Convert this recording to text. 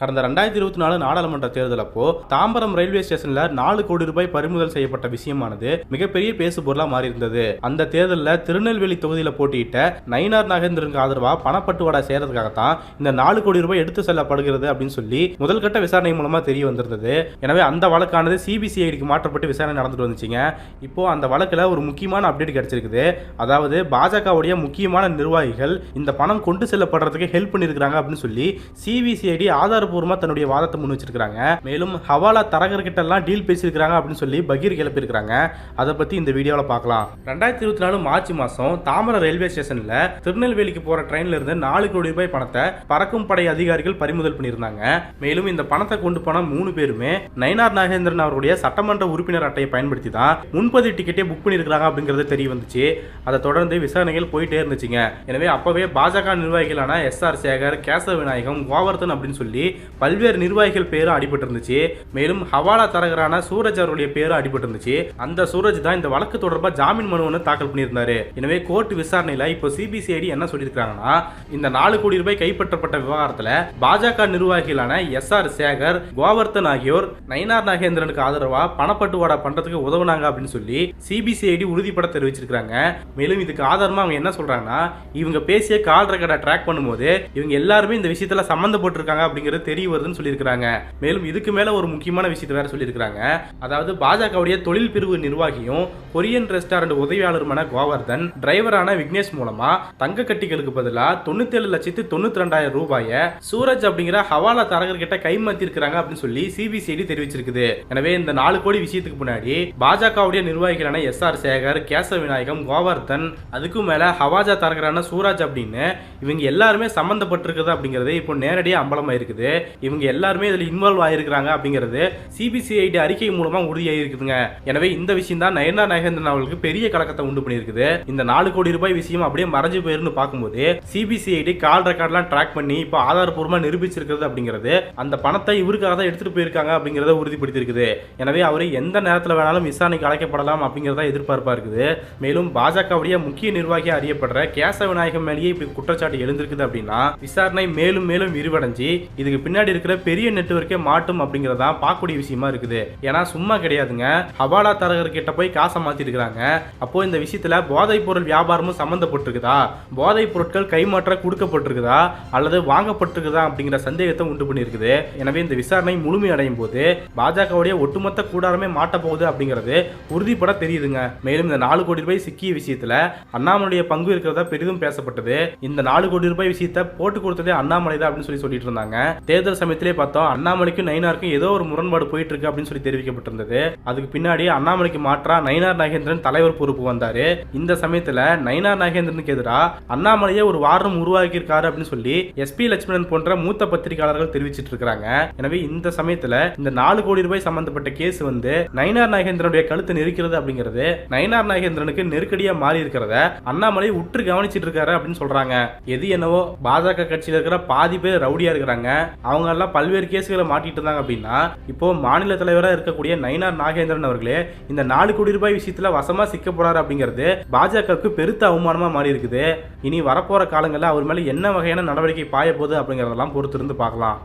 கடந்த ரெண்டாயிரத்தி இருபத்தி நாலு நாடாளுமன்ற தேர்தல் அப்போ தாம்பரம் ரயில்வே ஸ்டேஷன்ல நாலு கோடி ரூபாய் பறிமுதல் செய்யப்பட்ட விஷயமானது மிகப்பெரிய பேசு பொருளா மாறி இருந்தது அந்த தேர்தலில் திருநெல்வேலி தொகுதியில் போட்டியிட்ட நயினார் நாகேந்திரனுக்கு ஆதரவா பணப்பட்டுவாடா செய்யறதுக்காகத்தான் இந்த நாலு கோடி ரூபாய் எடுத்து செல்லப்படுகிறது அப்படின்னு சொல்லி முதல்கட்ட விசாரணை மூலமா தெரிய வந்திருந்தது. எனவே அந்த வழக்கானது சிபிசிஐடிக்கு மாற்றப்பட்டு விசாரணை நடந்துட்டு வந்துச்சுங்க. இப்போ அந்த வழக்கில் ஒரு முக்கியமான அப்டேட் கிடைச்சிருக்குது. அதாவது பாஜகவுடைய முக்கியமான நிர்வாகிகள் இந்த பணம் கொண்டு செல்லப்படுறதுக்கு ஹெல்ப் பண்ணியிருக்கிறாங்க அப்படின்னு சொல்லி சிபிசிஐடி ஆதாரபூர்வமா தன்னுடைய வாதத்தை முன் வச்சிருக்காங்க மேலும் ஹவாலா தரகர்கிட்ட எல்லாம் டீல் பேசியிருக்காங்க அப்படின்னு சொல்லி பகீர் கிளப்பியிருக்காங்க அதை பத்தி இந்த வீடியோவில் பார்க்கலாம். ரெண்டாயிரத்தி இருபத்தி நாலு மார்ச் மாசம் தாமர ரயில்வே ஸ்டேஷன்ல திருநெல்வேலிக்கு போற ட்ரெயின்ல இருந்து நாலு கோடி ரூபாய் பணத்தை பறக்கும் படை அதிகாரிகள் பறிமுதல் பண்ணியிருந்தாங்க. மேலும் இந்த பணத்தை கொண்டு போன மூணு பேருமே நயனார் நாகேந்திரன் அவருடைய சட்டமன்ற உறுப்பினர் அட்டையை பயன்படுத்தி தான் முன்பதிவு டிக்கெட்டே புக் பண்ணியிருக்காங்க அப்படிங்கிறது தெரிய வந்துச்சு. அதை தொடர்ந்து விசாரணைகள் போயிட்டே இருந்துச்சுங்க. எனவே அப்பவே பாஜக நிர்வாகிகளான எஸ் ஆர் சேகர் கேசவ விநாயகம் கோவர்தன் அப்படின்னு சொல்லி பல்வேறு நிர்வாகிகள் பேரும் அடிபட்டு இருந்துச்சு மேலும் ஹவாலா தரகரான சூரஜ் அவருடைய பேரும் அடிபட்டு இருந்துச்சு அந்த சூரஜ் தான் இந்த வழக்கு தொடர்பாக ஜாமீன் மனு ஒன்று தாக்கல் பண்ணியிருந்தாரு. எனவே கோர்ட் விசாரணையில இப்போ சிபிசிஐடி என்ன சொல்லியிருக்காங்கன்னா இந்த நாலு கோடி ரூபாய் கைப்பற்றப்பட்ட விவகாரத்துல பாஜக நிர்வாகிகளான எஸ் ஆர் சேகர் கோவர்தன் ஆகியோர் நயினார் நாகேந்திரனுக்கு ஆதரவா பணப்பட்டுவாடா பண்றதுக்கு உதவுனாங்க அப்படின்னு சொல்லி சிபிசிஐடி உறுதிப்பட தெரிவிச்சிருக்காங்க மேலும் இதுக்கு ஆதாரமா அவங்க என்ன சொல்றாங்கன்னா இவங்க பேசிய கால் ரெக்கார்டை ட்ராக் பண்ணும்போது இவங்க எல்லாருமே இந்த விஷயத்துல சம்மந்தப்பட்டிருக்காங்க அப்படிங்கிறது தெரிய வருதுன்னு சொல்லியிருக்கிறாங்க. மேலும் இதுக்கு மேல ஒரு முக்கியமான விஷயத்தை வேற சொல்லியிருக்கிறாங்க. அதாவது பாஜகவுடைய தொழில் பிரிவு நிர்வாகியும் கொரியன் ரெஸ்டாரண்ட் உதவியாளருமான கோவர்தன் டிரைவரான விக்னேஷ் மூலமா தங்க கட்டிகளுக்கு பதிலாக தொண்ணூத்தி ஏழு லட்சத்து தொண்ணூத்தி ரெண்டாயிரம் ரூபாயை சூரஜ் அப்படிங்கிற ஹவாலா தரகர்கிட்ட கைமாத்திருக்கிறாங்க அப்படின்னு சொல்லி சிபிசிஐடி தெரிவிச்சிருக்குது. எனவே இந்த நாலு கோடி விஷயத்துக்கு முன்னாடி பாஜகவுடைய நிர்வாகிகளான எஸ் ஆர் சேகர் கேசவ விநாயகம் கோவர்தன் அதுக்கும் மேல ஹவாஜா தரகரான சூராஜ் அப்படின்னு இவங்க எல்லாருமே சம்மந்தப்பட்டிருக்குது அப்படிங்கிறது இப்போ நேரடியாக அம்பலமாக இருக்குது இவங்க எல்லாருமே இதில் இன்வால்வ் ஆயிருக்கிறாங்க அப்படிங்கிறது சிபிசிஐடி அறிக்கை மூலமா உறுதியாயிருக்குதுங்க. எனவே இந்த விஷயம் தான் நயனா நாகேந்திரன் அவர்களுக்கு பெரிய கலக்கத்தை உண்டு பண்ணியிருக்குது. இந்த நாலு கோடி ரூபாய் விஷயம் அப்படியே மறைஞ்சு போயிருன்னு பார்க்கும்போது சிபிசிஐடி கால் ரெக்கார்ட்லாம் ட்ராக் பண்ணி இப்போ ஆதாரப்பூர்வமாக நிரூபிச்சிருக்கிறது அப்படிங்கிறது அந்த பணத்தை இவருக்காக தான் எடுத்துட்டு போயிருக்காங்க அப்படிங்கிறத உறுதிப்படுத்தியிருக்குது. எனவே அவர் எந்த நேரத்தில் வேணாலும் விசாரணைக்கு அழைக்கப்படலாம் அப்படிங்கிறத எதிர்பார்ப்பா இருக்குது. மேலும் பாஜகவுடைய முக்கிய நிர்வாகியாக அறியப்படுற கேசவ விநாயகம் மேலேயே இப்படி குற்றச்சாட்டு எழுந்திருக்குது அப்படின்னா விசாரணை மேலும் மேலும் விரிவடைஞ்சு இதுக்கு பின்னாடி இருக்கிற பெரிய நெட்வொர்க்கே மாட்டும் அப்படிங்கிறதான் பார்க்கக்கூடிய விஷயமா இருக்குது. ஏன்னா சும்மா கிடையாதுங்க. ஹவாலா தரகர்கிட்ட போய் காசை மாத்திருக்கிறாங்க. அப்போ இந்த விஷயத்தில் போதைப் பொருள் வியாபாரமும் சம்மந்தப்பட்டிருக்குதா போதைப் பொருட்கள் கைமாற்ற கொடுக்கப்பட்டிருக்குதா? அல்லது வாங்கப்பட்டிருக்குதா? அப்படிங்கிற சந்தேகத்தை உண்டு பண்ணியிருக்குது. எனவே இந்த விசாரணை முழுமையடையும் போது பாஜகவுடைய ஒட்டுமொத்த கூடாரமே மாட்ட போகுது அப்படிங்கிறது உறுதிப்பட தெரியுதுங்க. மேலும் இந்த நாலு கோடி ரூபாய் சிக்கிய விஷயத்துல அண்ணாமலையுடைய பங்கு இருக்கிறதா பெரிதும் பேசப்பட்டது. இந்த நாலு கோடி ரூபாய் விஷயத்த போட்டு கொடுத்ததே அண்ணாமலை தான் அப்படின்னு சொல்லி சொல்லிட்டு இருந்தாங்க. தேர்தல் சமயத்திலே பார்த்தோம் அண்ணாமலைக்கும் நயினாருக்கும் ஏதோ ஒரு முரண்பாடு போயிட்டு இருக்கு அப்படின்னு சொல்லி தெரிவிக்கப்பட்டிருந்தது. அதுக்கு பின்னாடி அண்ணாமலைக்கு மாற்றா நயினார் நாகேந்திரன் தலைவர் பொறுப்பு வந்தாரு. இந்த சமயத்துல நயினார் நாகேந்திரனுக்கு எதிராக அண்ணாமலையே ஒரு வாரம் உருவாக்கியிருக்காரு அப்படின்னு சொல்லி எஸ்பி லட்சுமணன் போன்ற மூத்த பத்திரிகையாளர்கள் தெரிவிச்சிட்டு இருக்காங்க எனவே இந்த சமயத்துல இந்த நாலு கோடி ரூபாய் சம்பந்தப்பட்ட கேஸ் வந்து நயினார் நாகேந்திரனுடைய கழுத்தை நெரிக்கிறது அப்படிங்கிறது நயினார் நாகேந்திரனுக்கு நெருக்கடியா மாறி இருக்கிறத அண்ணாமலை உற்று கவனிச்சிட்டு இருக்காரு அப்படின்னு சொல்றாங்க. எது என்னவோ பாஜக கட்சியில் இருக்கிற பாதி பேர் ரவுடியா இருக்கிறாங்க. அவங்க எல்லாம் பல்வேறு கேஸுகளை மாட்டிட்டு இருந்தாங்க அப்படின்னா இப்போ மாநில தலைவராக இருக்கக்கூடிய நயினார் நாகேந்திரன் அவர்களே இந்த நாலு கோடி ரூபாய் விஷயத்துல வசமா சிக்க போறாரு அப்படிங்கிறது பாஜகவுக்கு பெருத்த அவமானமா மாறி இருக்குது இனி வரப்போற காலங்களில் அவர் மேல என்ன வகையான நடவடிக்கை பாய போகுது அப்படிங்கறதெல்லாம் பொறுத்திருந்து பார்க்கலாம்.